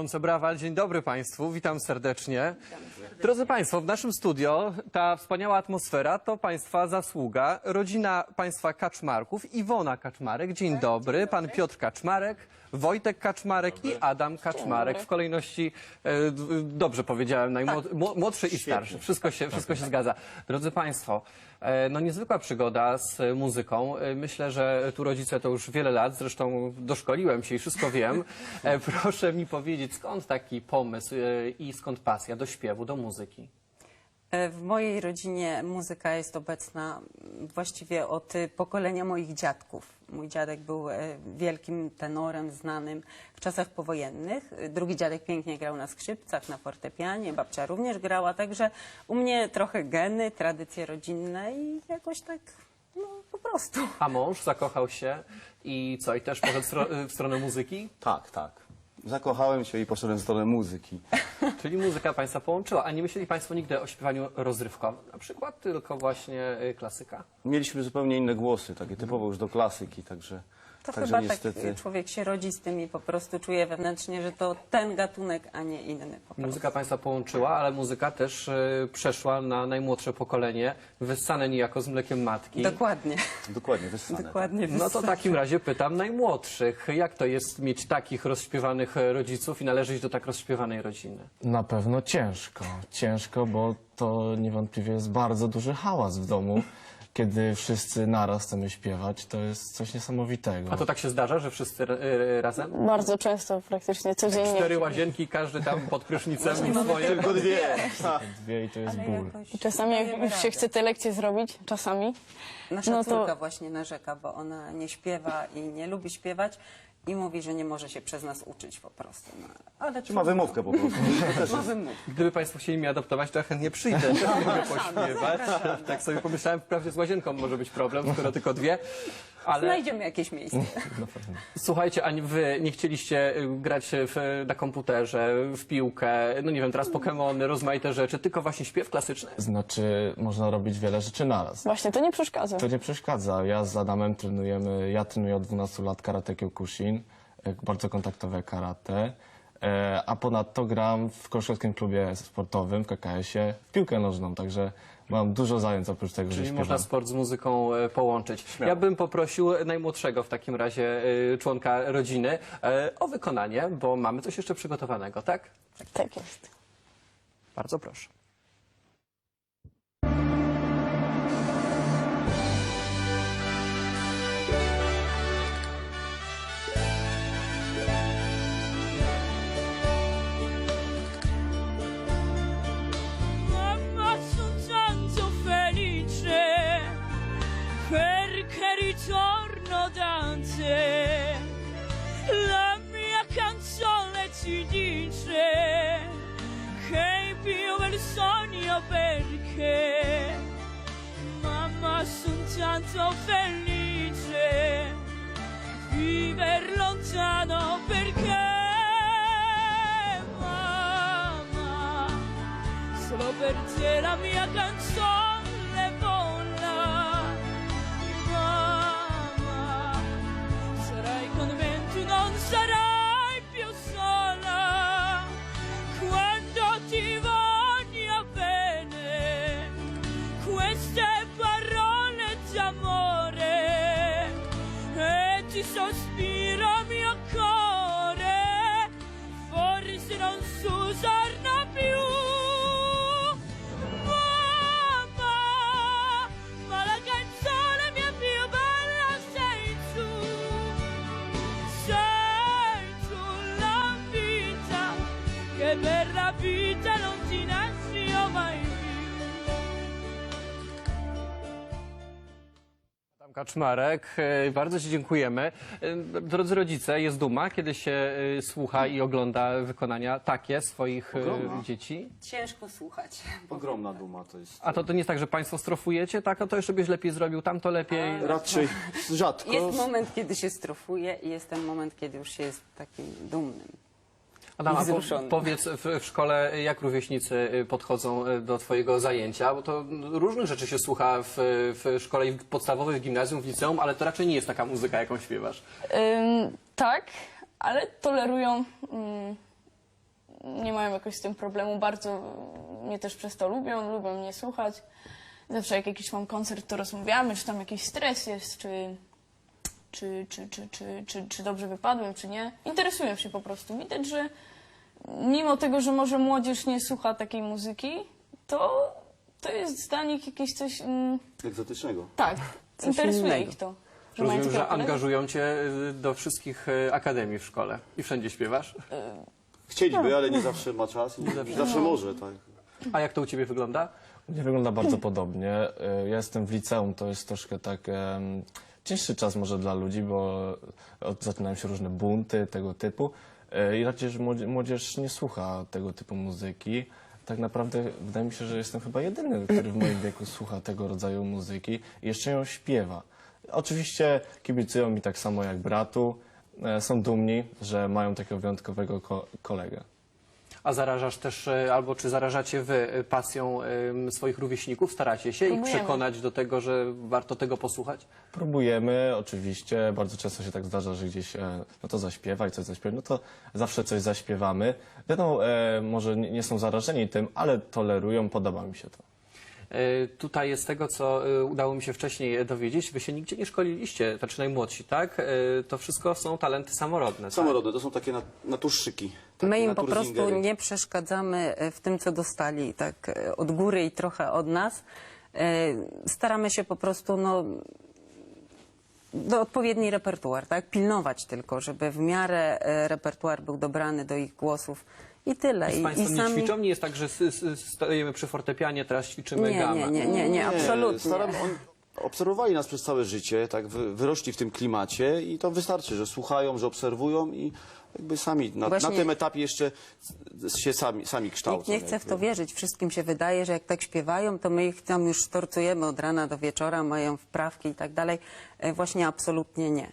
Gorące brawa, dzień dobry Państwu, witam serdecznie. Drodzy Państwo, w naszym studio ta wspaniała atmosfera to Państwa zasługa. Rodzina Państwa Kaczmarków, Iwona Kaczmarek, dzień dobry, Pan Piotr Kaczmarek, Wojtek Kaczmarek i Adam Kaczmarek. W kolejności, e, d- dobrze powiedziałem, najmłod- mło- młodszy i starszy. Wszystko się, wszystko się zgadza. Drodzy Państwo, e, no niezwykła przygoda z e, muzyką. E, Myślę, że tu rodzice to już wiele lat, zresztą doszkoliłem się i wszystko wiem. E, Proszę mi powiedzieć, skąd taki pomysł e, i skąd pasja do śpiewu, do muzyki? E, W mojej rodzinie muzyka jest obecna właściwie od pokolenia moich dziadków. Mój dziadek był e, wielkim tenorem, znanym w czasach powojennych. Drugi dziadek pięknie grał na skrzypcach, na fortepianie, babcia również grała, także u mnie trochę geny, tradycje rodzinne i jakoś tak, no po prostu. A mąż zakochał się i co, i też poszedł w stronę muzyki? Tak, tak. Zakochałem się i poszedłem w stronę muzyki. Czyli muzyka Państwa połączyła. A nie myśleli Państwo nigdy o śpiewaniu rozrywkowym? Na przykład tylko właśnie y, klasyka? Mieliśmy zupełnie inne głosy, takie typowo już do klasyki, także, To także chyba niestety. tak człowiek się rodzi z tym i po prostu czuje wewnętrznie, że to ten gatunek, a nie inny. Muzyka Państwa połączyła, ale muzyka też y, przeszła na najmłodsze pokolenie, wyssane niejako z mlekiem matki. Dokładnie. Dokładnie, wyssane. Dokładnie. No to w takim razie pytam najmłodszych, jak to jest mieć takich rozśpiewanych e, rodziców i należeć do tak rozśpiewanej rodziny? Na pewno ciężko. Ciężko, bo to niewątpliwie jest bardzo duży hałas w domu. Kiedy wszyscy naraz chcemy śpiewać, to jest coś niesamowitego. A to tak się zdarza, że wszyscy e, razem? Bardzo często, praktycznie codziennie. Cztery łazienki, każdy tam pod prysznicem swoje. Tylko dwie. Dwie i to jest Ale ból. jakoś I Czasami jak już się chce te lekcje zrobić, czasami, Nasza no to- córka właśnie narzeka, bo ona nie śpiewa i nie lubi śpiewać i mówi, że nie może się przez nas uczyć po prostu. No, ale Czy ma wymówkę po prostu. Ma wymówkę. Gdyby Państwo chcieli mnie adoptować, to ja chętnie przyjdę, mogę pośpiewać. Tak sobie pomyślałem, wprawdzie z łazienką może być problem, skoro tylko dwie. Ale Znajdziemy jakieś miejsce. słuchajcie, a nie- wy nie chcieliście y, grać w, na komputerze, w piłkę, no nie wiem, teraz Pokemony, rozmaite rzeczy, tylko właśnie śpiew klasyczny? Znaczy, można robić wiele rzeczy naraz. właśnie to nie przeszkadza. To nie przeszkadza. Ja z Adamem trenujemy, ja trenuję od 12 lat karate Kyokushin, e, bardzo kontaktowe karate. E, A ponadto gram w koszkowskim klubie sportowym, w KKS-ie, w piłkę nożną, także mam dużo zajęć oprócz tego, że Czyli śpiewam. można sport z muzyką e, połączyć. Ja bym poprosił najmłodszego w takim razie e, członka rodziny e, o wykonanie, bo mamy coś jeszcze przygotowanego, tak? Tak jest. Bardzo proszę. Perché mamma sono tanto felice viver lontano perché mamma solo per te la mia canzone vita non ti nascio mai più. Adam Kaczmarek, e, bardzo Ci dziękujemy. E, Drodzy rodzice, jest duma, kiedy się e, słucha i ogląda wykonania takie swoich Ogromna. dzieci? Ciężko słuchać. ogromna duma to jest. A to, to nie jest tak, że Państwo strofujecie, tak? A to jeszcze byś lepiej zrobił, tamto lepiej. Raczej rzadko. Jest moment, kiedy się strofuje i jest ten moment, kiedy już się jest takim dumnym. Adama, po, wzruszony. powiedz w, w szkole, jak rówieśnicy y, podchodzą y, do Twojego zajęcia, bo to różnych rzeczy się słucha w, w szkole i w podstawowej, w gimnazjum, w liceum, ale to raczej nie jest taka muzyka, jaką śpiewasz. Ym, tak, ale tolerują ym, nie mają jakoś z tym problemu. Bardzo mnie też przez to lubią, lubią mnie słuchać. Zawsze jak jakiś mam koncert, to rozmawiamy, czy tam jakiś stres jest, czy, czy, czy, czy, czy, czy, czy dobrze wypadłem, czy nie. Interesują się po prostu. Widać, że mimo tego, że może młodzież nie słucha takiej muzyki, to, to jest dla nich jakieś coś... Mm, Egzotycznego. tak, Coś interesuje innego. ich to. Że mają Rozumiem, takiego że kolegę. angażują cię y, do wszystkich y, akademii w szkole i wszędzie śpiewasz. Chcieliby, ale nie zawsze ma czas i nie zawsze może, tak. A jak to u ciebie wygląda? U mnie wygląda bardzo podobnie. E, Ja jestem w liceum, to jest troszkę tak em, cięższy czas może dla ludzi, bo od- zaczynają się różne bunty tego typu E, i raczej, że młodzież nie słucha tego typu muzyki. Tak naprawdę wydaje mi się, że jestem chyba jedyny, który w moim wieku słucha tego rodzaju muzyki i jeszcze ją śpiewa. Oczywiście kibicują mi tak samo jak bratu. E, Są dumni, że mają takiego wyjątkowego ko- kolegę. A zarażasz też, y, albo czy zarażacie wy y, pasją swoich rówieśników? Staracie się ich Próbujemy. przekonać do tego, że warto tego posłuchać? Próbujemy, oczywiście. Bardzo często się tak zdarza, że gdzieś, e, no to zaśpiewaj, coś zaśpiewaj, no to zawsze coś zaśpiewamy. Wiadomo, e, może nie, nie są zarażeni tym, ale tolerują, podoba mi się to. Tutaj jest tego, co udało mi się wcześniej dowiedzieć. Wy się nigdzie nie szkoliliście, znaczy najmłodsi, tak? To wszystko są talenty samorodne. tak? Samorodne, to są takie nat-. My im po prostu nie przeszkadzamy e, w tym, co dostali, tak e, od góry i trochę od nas. E, Staramy się po prostu, no, do odpowiedni repertuar, tak? Pilnować tylko, żeby w miarę repertuar był dobrany do ich głosów i tyle. I, Państwem i nie ćwiczą? Nie jest tak, że stajemy przy fortepianie, teraz ćwiczymy Nie, gamę. nie, nie, nie, nie, absolutnie. Staram, on, obserwowali nas przez całe życie, tak wy, wyrośli w tym klimacie i to wystarczy, że słuchają, że obserwują i jakby sami na, Właśnie- na tym etapie jeszcze się sami, sami kształcą. Nikt nie chce w jakby. to wierzyć. Wszystkim się wydaje, że jak tak śpiewają, to my ich tam już torcujemy od rana do wieczora, mają wprawki i tak dalej. E, Właśnie absolutnie nie.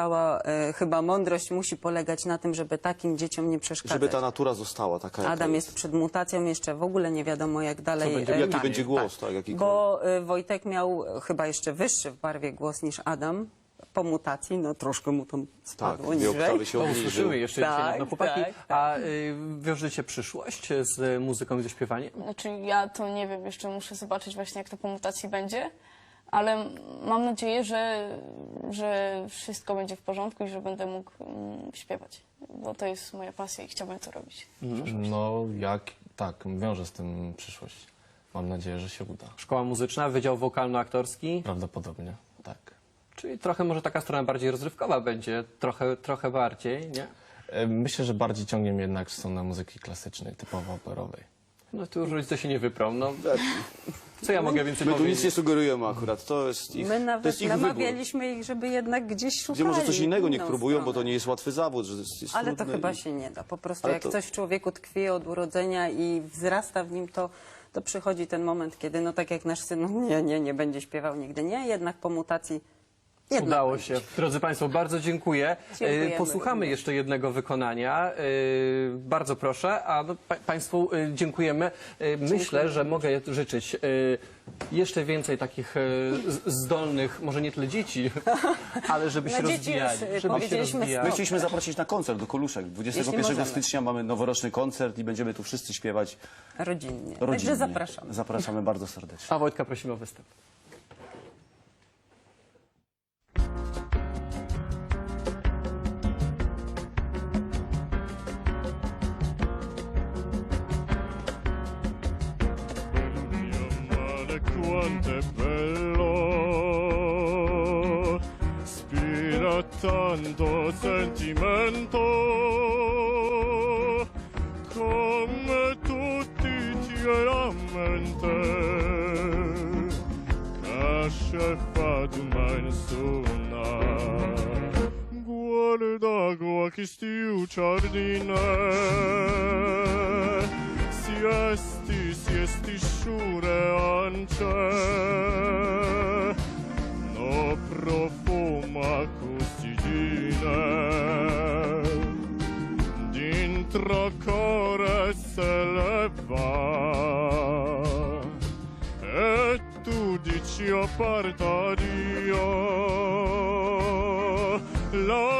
Cała e, chyba mądrość musi polegać na tym, żeby takim dzieciom nie przeszkadzać. Żeby ta natura została taka, jaka Adam jest przed mutacją, jeszcze w ogóle nie wiadomo jak dalej. będzie- e, Jaki tak, będzie głos, tak, jaki Bo e, Wojtek miał chyba jeszcze wyższy w barwie głos niż Adam po mutacji, no troszkę mu tam Tak, spadło dwie niżej. oktawy się To obniżył. usłyszymy jeszcze Tak, dzisiaj. No chłopaki, tak, a y, wiążecie przyszłość z muzyką i ze śpiewaniem? Znaczy ja to nie wiem, jeszcze muszę zobaczyć właśnie jak to po mutacji będzie, ale mam nadzieję, że, że wszystko będzie w porządku i że będę mógł mm, śpiewać, bo to jest moja pasja i chciałbym to robić. No, jak, tak, wiążę z tym przyszłość. Mam nadzieję, że się uda. Szkoła muzyczna, wydział wokalno-aktorski, Prawdopodobnie, tak. czyli trochę może taka strona bardziej rozrywkowa będzie, trochę, trochę bardziej, nie? E, Myślę, że bardziej ciągnie mnie jednak w stronę muzyki klasycznej, typowo operowej. No tu już rodzice się nie wyprą, no. Co ja mogę więcej My tu nic powiedzieć? nie sugerujemy akurat, to jest ich, My to nawet jest ich wybór. namawialiśmy ich, żeby jednak gdzieś szukali. Gdzie może coś innego niech inną próbują, bo to stronę. nie jest łatwy zawód. Że jest, jest Ale to chyba i- się nie da. Po prostu Ale jak to- coś w człowieku tkwi od urodzenia i wzrasta w nim, to, to przychodzi ten moment, kiedy no tak jak nasz syn, no nie, nie, nie będzie śpiewał nigdy. Nie, jednak po mutacji jednak Udało będzie się. Drodzy Państwo, bardzo dziękuję. Dziękujemy E, Posłuchamy również. jeszcze jednego wykonania. E, Bardzo proszę, a no, pa Państwu e, dziękujemy. Myślę, że mogę życzyć jeszcze więcej takich zdolnych, może nie tyle dzieci, ale żeby się dzieci rozwijali. Żeby się rozwijali. My chcieliśmy zaprosić na koncert do Koluszek. 21 możemy. stycznia mamy noworoczny koncert i będziemy tu wszyscy śpiewać rodzinnie. rodzinnie. Także zapraszam. Zapraszamy bardzo serdecznie. A Wojtka prosimy o występ. quanto è bello. Spira tanto sentimento. Come tutti chiaramente cresce fa di mine suonare guarda qua che stiu giardinare siesti, siesti sciure ance, no profuma custigine, dintro core se leva, e tu dici apparta Dio, la